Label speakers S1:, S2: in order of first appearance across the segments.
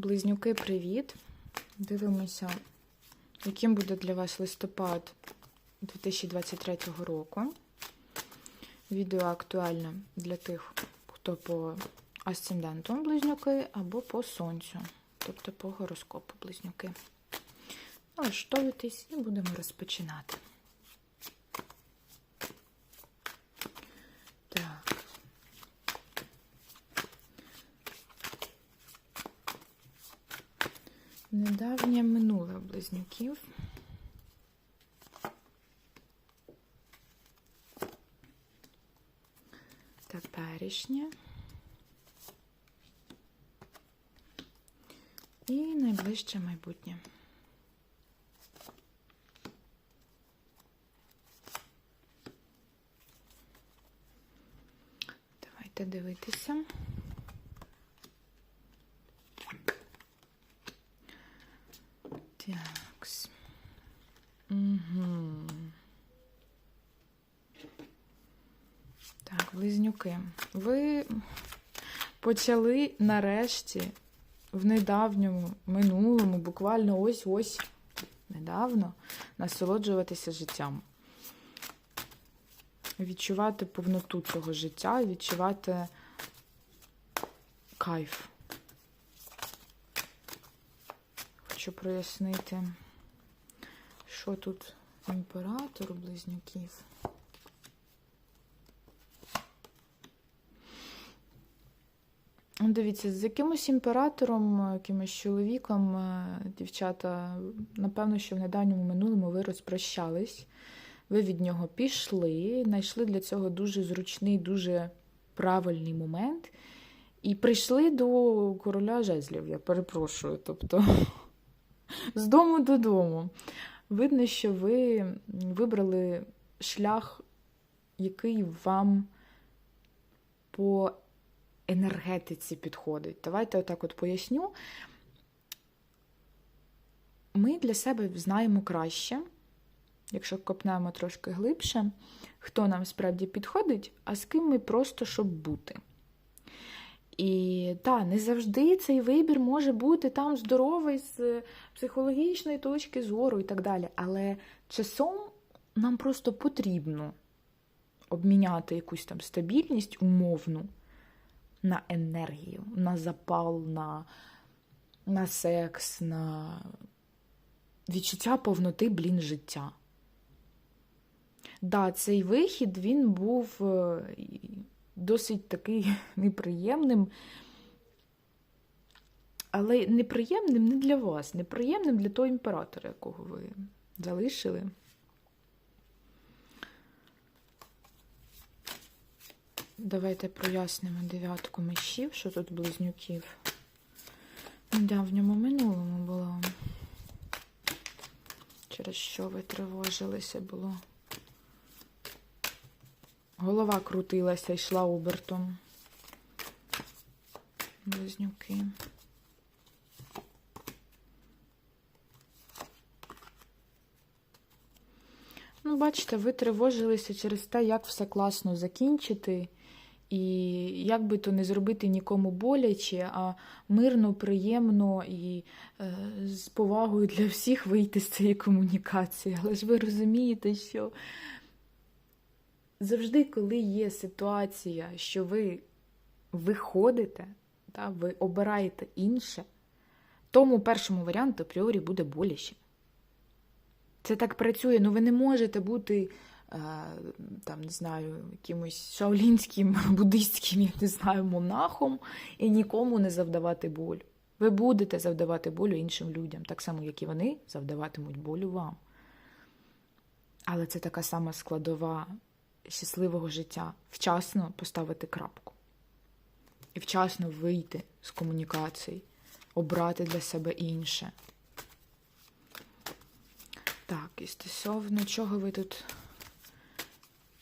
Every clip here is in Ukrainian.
S1: Близнюки, привіт! Дивимося, яким буде для вас листопад 2023 року. Відео актуальне для тих, хто по асценденту близнюки або по сонцю, тобто по гороскопу близнюки. Налаштовуйтесь і будемо розпочинати. Так. Недавнє минуле близнюків. Теперішнє. І найближче майбутнє. Давайте дивитися. Такс. Угу. Так, близнюки. Ви почали нарешті в недавньому минулому, буквально ось-ось недавно насолоджуватися життям. Відчувати повноту цього життя, відчувати кайф. Хочу прояснити, що тут імператор близнюків. Дивіться, з якимось імператором, якимось чоловіком, е, дівчата, напевно, що в недавньому минулому ви розпрощались, ви від нього пішли, знайшли для цього дуже зручний, дуже правильний момент. І прийшли до короля жезлів, я перепрошую. Тобто з дому додому. Видно, що ви вибрали шлях, який вам по енергетиці підходить. Давайте отак от поясню. Ми для себе знаємо краще, якщо копнемо трошки глибше, хто нам справді підходить, а з ким ми просто щоб бути. І так, не завжди цей вибір може бути там здоровий з психологічної точки зору і так далі. Але часом нам просто потрібно обміняти якусь там стабільність умовну на енергію, на запал, на, на секс, на відчуття повноти, блін, життя. Да, цей вихід він був е, досить такий неприємним, але неприємним не для вас, неприємним для того імператора, якого ви залишили. Давайте прояснимо дев'ятку мечів, що тут близнюків. В ньому минулому було. Через що ви тривожилися було. Голова крутилася, йшла обертом. Близнюки. Ну, бачите, ви тривожилися через те, як все класно закінчити. І як би то не зробити нікому боляче, а мирно, приємно і е, з повагою для всіх вийти з цієї комунікації. Але ж ви розумієте, що завжди, коли є ситуація, що ви виходите, та, ви обираєте інше, тому першому варіанту апріорі буде боляче. Це так працює, ну ви не можете бути там, не знаю, якимось шаолінським, буддистським, я не знаю, монахом і нікому не завдавати болю. Ви будете завдавати болю іншим людям, так само, як і вони завдаватимуть болю вам. Але це така сама складова щасливого життя вчасно поставити крапку. І вчасно вийти з комунікацій, обрати для себе інше. Так, і стосовно чого ви тут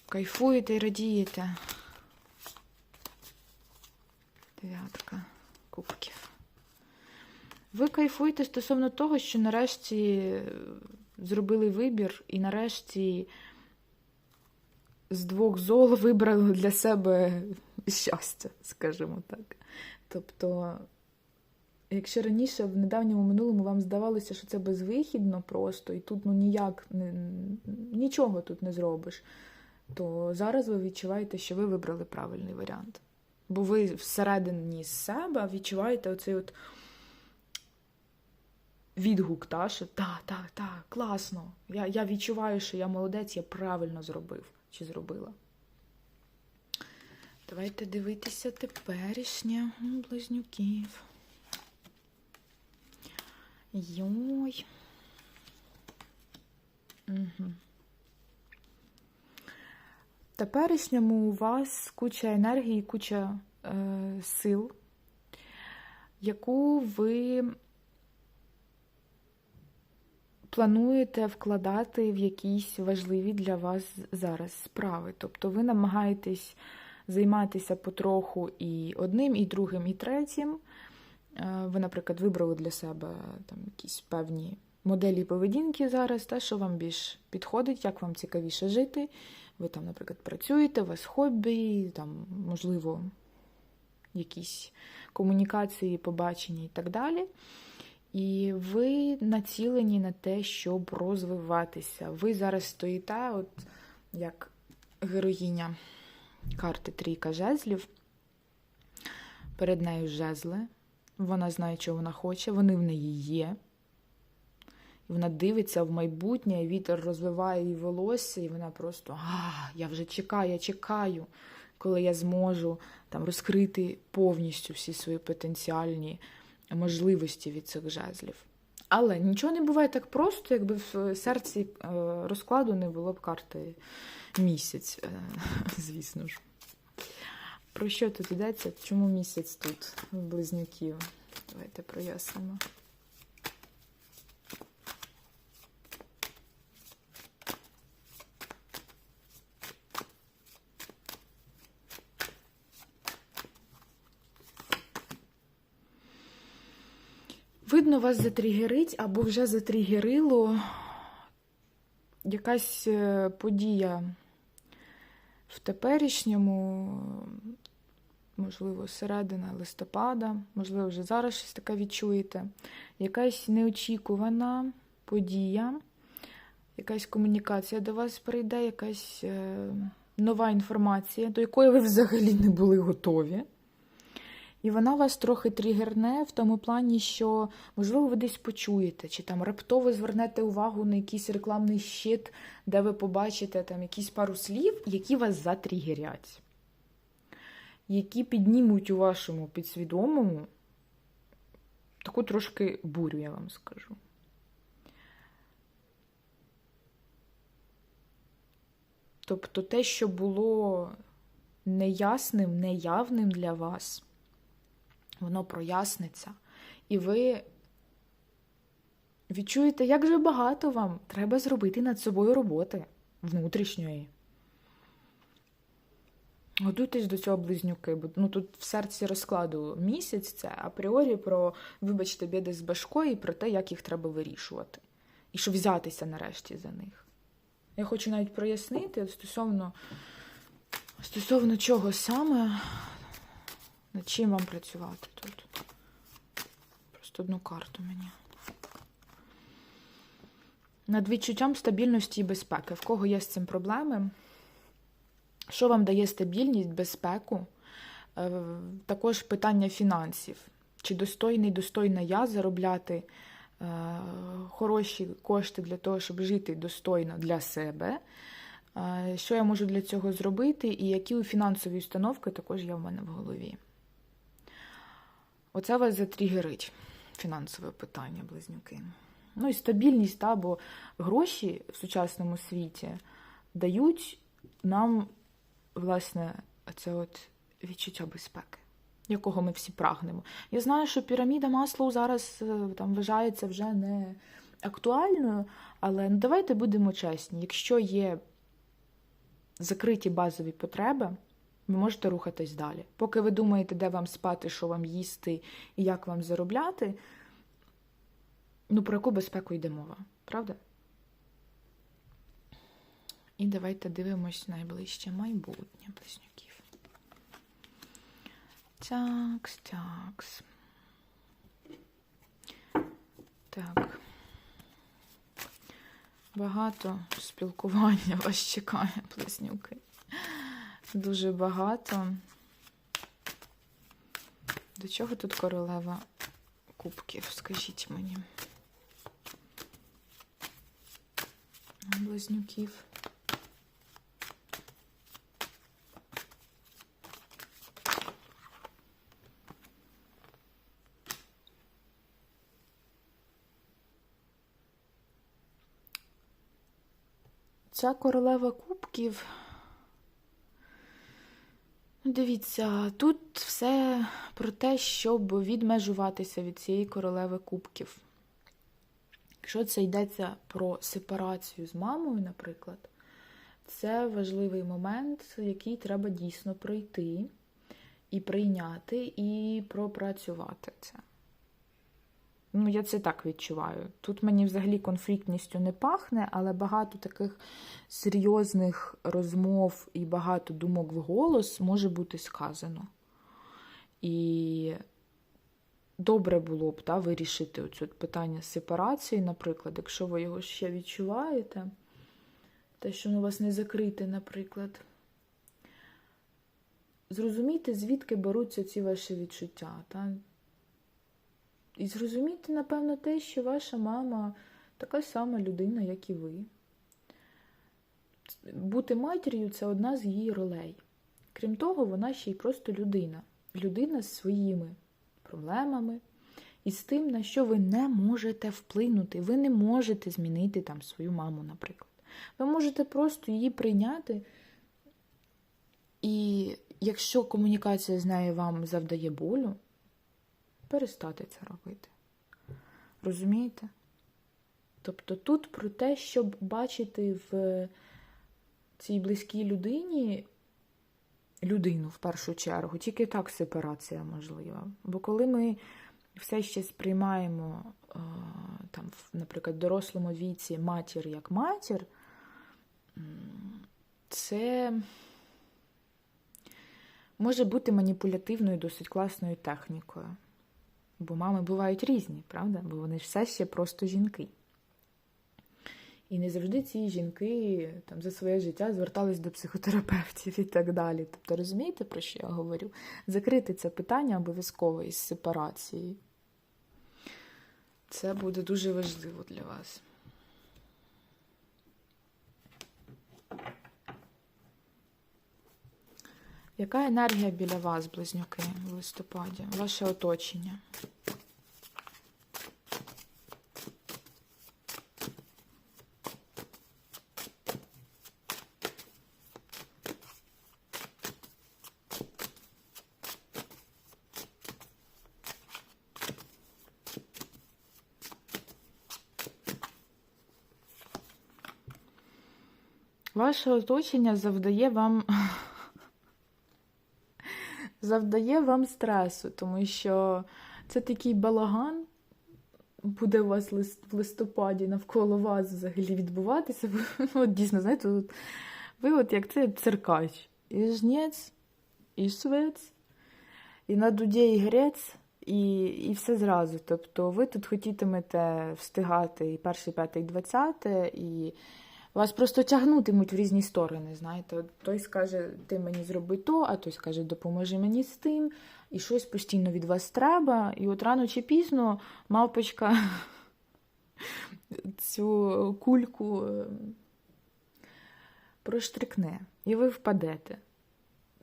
S1: кайфуєте і радієте. Дев'ятка кубків. Ви кайфуєте стосовно того, що нарешті зробили вибір, і нарешті з двох зол вибрали для себе щастя, скажімо так. Тобто Якщо раніше в недавньому минулому вам здавалося, що це безвихідно просто, і тут ну ніяк нічого тут не зробиш, то зараз ви відчуваєте, що ви вибрали правильний варіант. Бо ви всередині себе відчуваєте оцей от відгук, та, що так, так, так, класно. Я, я відчуваю, що я молодець, я правильно зробив чи зробила. Давайте дивитися теперішнє близнюків. Йой. Угу. Теперішньому у вас куча енергії, куча е, сил, яку ви плануєте вкладати в якісь важливі для вас зараз справи. Тобто ви намагаєтесь займатися потроху і одним, і другим, і третім. Е, Ви, наприклад, вибрали для себе там якісь певні моделі поведінки зараз, те, що вам більш підходить, як вам цікавіше жити. Ви там, наприклад, працюєте, у вас хобі, там, можливо, якісь комунікації, побачення і так далі. І ви націлені на те, щоб розвиватися. Ви зараз стоїте, от як героїня карти Трійка жезлів. Перед нею жезли. Вона знає, що вона хоче, вони в неї є. І вона дивиться в майбутнє, вітер розвиває її волосся, і вона просто а, я вже чекаю, я чекаю, коли я зможу там розкрити повністю всі свої потенціальні можливості від цих жезлів. Але нічого не буває так просто, якби в серці е, розкладу не було б карти місяць, е, звісно ж. Про що тут йдеться? Чому місяць тут, близнюків? Давайте прояснимо. Видно, вас затригерить або вже затригерило якась е, подія в теперішньому, можливо, середина листопада, можливо, вже зараз щось таке відчуєте. Якась неочікувана подія, якась комунікація до вас прийде, якась е, нова інформація, до якої ви взагалі не були готові. І вона вас трохи тригерне в тому плані, що, можливо, ви десь почуєте, чи там раптово звернете увагу на якийсь рекламний щит, де ви побачите там якісь пару слів, які вас затригерять, які піднімуть у вашому підсвідомому таку трошки бурю, я вам скажу. Тобто те, що було неясним, неявним для вас воно проясниться. І ви відчуєте, як же багато вам треба зробити над собою роботи внутрішньої. Готуйтесь до цього близнюки, бо ну, тут в серці розкладу місяць це апріорі про, вибачте, біди з башкою і про те, як їх треба вирішувати. І щоб взятися нарешті за них. Я хочу навіть прояснити стосовно, стосовно чого саме над чим вам працювати тут? Просто одну карту мені. Над відчуттям стабільності і безпеки. В кого є з цим проблеми? Що вам дає стабільність, безпеку? Е, також питання фінансів. Чи достойний, достойна я заробляти е, хороші кошти для того, щоб жити достойно для себе? Е, що я можу для цього зробити? І які фінансові установки також є в мене в голові? Оце вас затригерить фінансове питання, близнюки. Ну і стабільність, та, бо гроші в сучасному світі дають нам, власне, це от відчуття безпеки, якого ми всі прагнемо. Я знаю, що піраміда Маслоу зараз е, там вважається вже не актуальною, але ну, давайте будемо чесні, якщо є закриті базові потреби ви можете рухатись далі. Поки ви думаєте, де вам спати, що вам їсти і як вам заробляти, ну про яку безпеку йде мова, правда? І давайте дивимось найближче майбутнє близнюків. Цякс, такс. Так. Багато спілкування вас чекає, близнюки. Дуже багато. До чого тут королева кубків, скажіть мені? Близнюків. Ця королева кубків. Дивіться, тут все про те, щоб відмежуватися від цієї королеви кубків. Якщо це йдеться про сепарацію з мамою, наприклад, це важливий момент, який треба дійсно пройти і прийняти, і пропрацювати це. Ну, я це так відчуваю. Тут мені взагалі конфліктністю не пахне, але багато таких серйозних розмов і багато думок в голос може бути сказано. І добре було б та, вирішити оце питання сепарації, наприклад, якщо ви його ще відчуваєте, те, що воно у вас не закрите, наприклад. Зрозумійте, звідки беруться ці ваші відчуття. Та? І зрозуміти, напевно, те, що ваша мама така сама людина, як і ви. Бути матір'ю це одна з її ролей. Крім того, вона ще й просто людина. Людина з своїми проблемами і з тим, на що ви не можете вплинути. Ви не можете змінити там свою маму, наприклад. Ви можете просто її прийняти. І якщо комунікація з нею вам завдає болю, перестати це робити. Розумієте? Тобто тут про те, щоб бачити в цій близькій людині людину в першу чергу, тільки так сепарація можлива. Бо коли ми все ще сприймаємо, там, наприклад, в дорослому віці матір як матір, це може бути маніпулятивною досить класною технікою. Бо мами бувають різні, правда? Бо вони ж все ще просто жінки. І не завжди ці жінки там, за своє життя звертались до психотерапевтів і так далі. Тобто, розумієте, про що я говорю? Закрити це питання обов'язково із сепарації. Це буде дуже важливо для вас. Яка енергія біля вас, близнюки, в листопаді? Ваше оточення? Ваше оточення завдає вам завдає вам стресу, тому що це такий балаган буде у вас в листопаді навколо вас взагалі відбуватися. от Дійсно, знаєте, от, ви от як це циркач. І жнець, і швець, і на дуді і грець, і і все зразу. Тобто ви тут хотітимете встигати і перший, п'ятий, двадцяте, і вас просто тягнутимуть в різні сторони. знаєте. Той скаже, ти мені зроби то, а той скаже, допоможи мені з тим. І щось постійно від вас треба. І от рано чи пізно мавпочка цю кульку проштрикне, і ви впадете.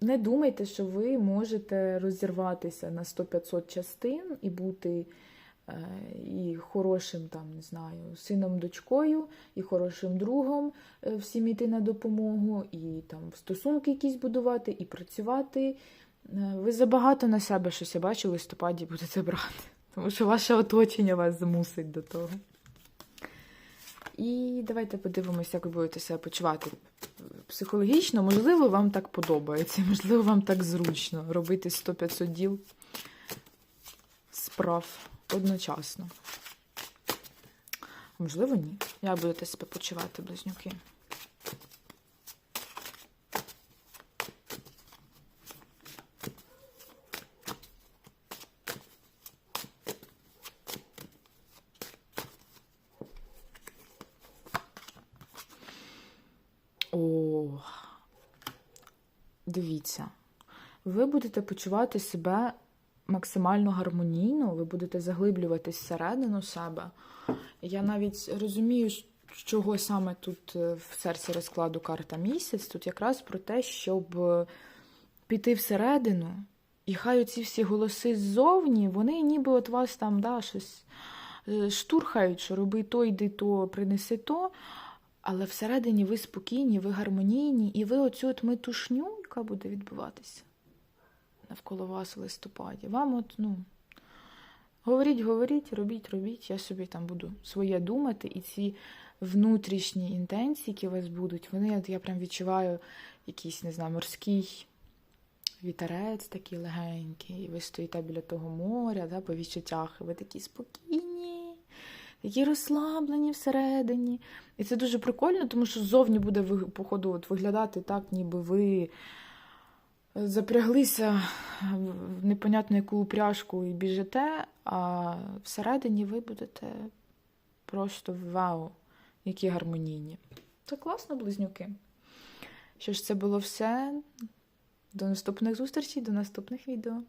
S1: Не думайте, що ви можете розірватися на 100-500 частин і бути і хорошим, там, не знаю, сином, дочкою, і хорошим другом е, всім йти на допомогу, і там стосунки якісь будувати, і працювати. Е, ви забагато на себе щось я бачу, в листопаді будете брати, тому що ваше оточення вас змусить до того. І давайте подивимося, як ви будете себе почувати психологічно. Можливо, вам так подобається, можливо, вам так зручно робити 100-500 діл справ одночасно. Можливо, ні. Як будете себе почувати, близнюки? О, дивіться, ви будете почувати себе максимально гармонійно, ви будете заглиблюватись всередину себе. Я навіть розумію, чого саме тут е, в серці розкладу карта місяць. Тут якраз про те, щоб піти всередину, і хай ці всі голоси ззовні, вони ніби от вас там да, щось е, штурхають, що роби то, йди то, принеси то. Але всередині ви спокійні, ви гармонійні, і ви оцю от метушню, яка буде відбуватися навколо вас в листопаді. Вам от, ну, говоріть, говоріть, робіть, робіть. Я собі там буду своє думати, і ці внутрішні інтенції, які у вас будуть, вони, от я прям відчуваю якийсь, не знаю, морський вітерець такий легенький, і ви стоїте біля того моря, да, по відчуттях, і ви такі спокійні, такі розслаблені всередині. І це дуже прикольно, тому що ззовні буде походу от виглядати так, ніби ви запряглися в непонятну яку упряжку і біжите, а всередині ви будете просто вау, які гармонійні. Це класно, близнюки. Що ж, це було все. До наступних зустрічей, до наступних відео.